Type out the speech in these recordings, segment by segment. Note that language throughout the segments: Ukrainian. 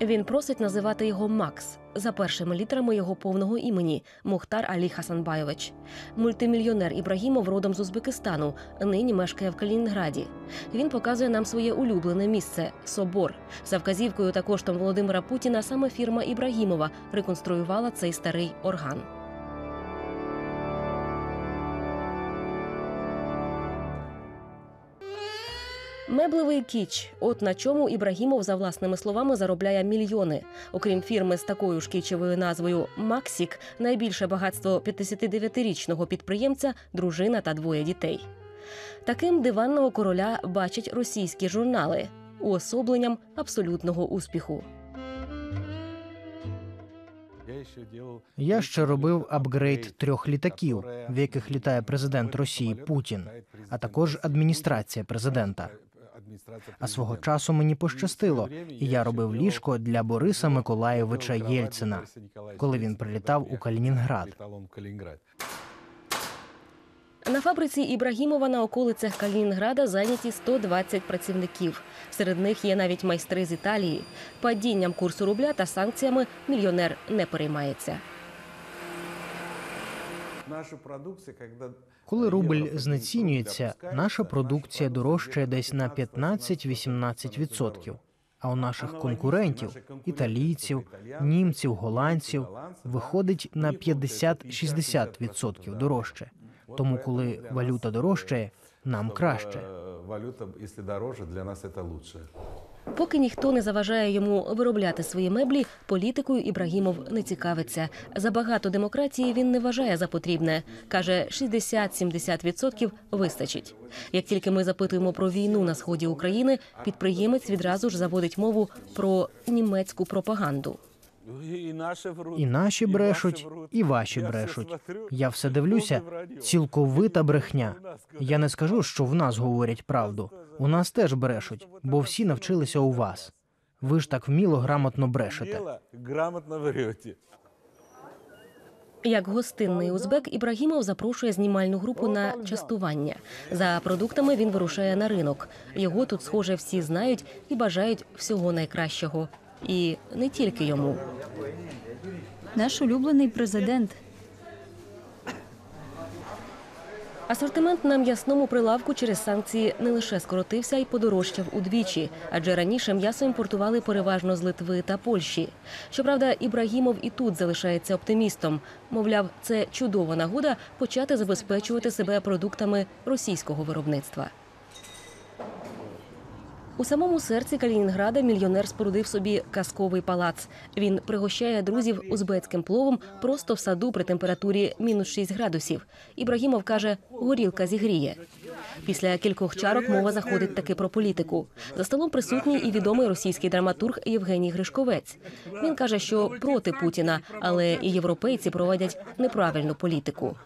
Він просить називати його Макс за першими літерами його повного імені Мухтар Алі Хасанбайович. Мультимільйонер Ібрагімов родом з Узбекистану, нині мешкає в Калінінграді. Він показує нам своє улюблене місце собор. За вказівкою та коштом Володимира Путіна саме фірма Ібрагімова реконструювала цей старий орган. Меблевий кіч. От на чому Ібрагімов, за власними словами, заробляє мільйони. Окрім фірми з такою ж кічевою назвою Максік, найбільше багатство 59-річного підприємця дружина та двоє дітей. Таким диванного короля бачать російські журнали уособленням абсолютного успіху. Я ще робив апгрейд трьох літаків, в яких літає президент Росії Путін, а також адміністрація президента. А свого часу мені пощастило, і я робив ліжко для Бориса Миколаєвича Єльцина, коли він прилітав у Калінінград. На фабриці Ібрагімова на околицях Калінінграда зайняті 120 працівників. Серед них є навіть майстри з Італії. Падінням курсу рубля та санкціями мільйонер не переймається. Коли рубль знецінюється, наша продукція дорожчає десь на 15-18%. А у наших конкурентів італійців, німців, голландців виходить на 50-60% дорожче. Тому, коли валюта дорожчає, нам краще. Валюта, если дороже, для нас это лучше. Поки ніхто не заважає йому виробляти свої меблі, політикою Ібрагімов не цікавиться. Забагато демократії він не вважає за потрібне. Каже, 60-70% вистачить. Як тільки ми запитуємо про війну на сході України, підприємець відразу ж заводить мову про німецьку пропаганду. І наші брешуть, і ваші брешуть. Я все дивлюся. Цілковита брехня. Я не скажу, що в нас говорять правду. У нас теж брешуть, бо всі навчилися у вас. Ви ж так вміло грамотно брешете. Як гостинний узбек Ібрагімов запрошує знімальну групу на частування. За продуктами він вирушає на ринок. Його тут, схоже, всі знають і бажають всього найкращого. І не тільки йому. Наш улюблений президент. Асортимент на м'ясному прилавку через санкції не лише скоротився, й подорожчав удвічі, адже раніше м'ясо імпортували переважно з Литви та Польщі. Щоправда, Ібрагімов і тут залишається оптимістом. Мовляв, це чудова нагода почати забезпечувати себе продуктами російського виробництва. У самому серці Калінінграда мільйонер спорудив собі казковий палац. Він пригощає друзів узбецьким пловом просто в саду при температурі мінус 6 градусів. Ібрагімов каже, горілка зігріє. Після кількох чарок мова заходить таки про політику. За столом присутній і відомий російський драматург Євгеній Гришковець. Він каже, що проти Путіна, але і європейці проводять неправильну політику.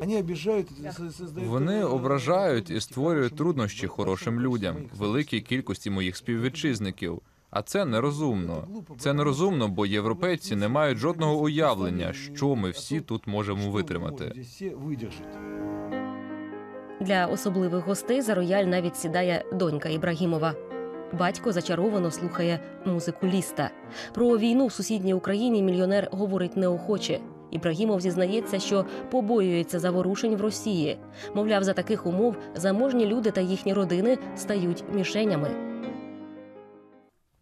Они обижают. Вони ображають і створюють труднощі хорошим людям, великій кількості моїх співвітчизників. А це нерозумно. Це нерозумно, бо європейці не мають жодного уявлення, що ми всі тут можемо витримати. Для особливих гостей за рояль навіть сідає донька Ібрагімова. Батько зачаровано слухає музику ліста. Про війну в сусідній Україні мільйонер говорить неохоче. Ібрагімов зізнається, що побоюється заворушень в Росії. Мовляв, за таких умов заможні люди та їхні родини стають мішенями.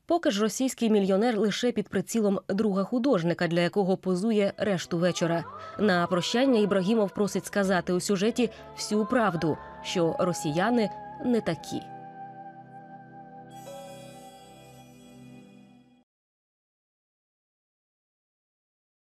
Поки ж російський мільйонер лише під прицілом друга художника, для якого позує решту вечора. На прощання Ібрагімов просить сказати у сюжеті всю правду, що росіяни не такі.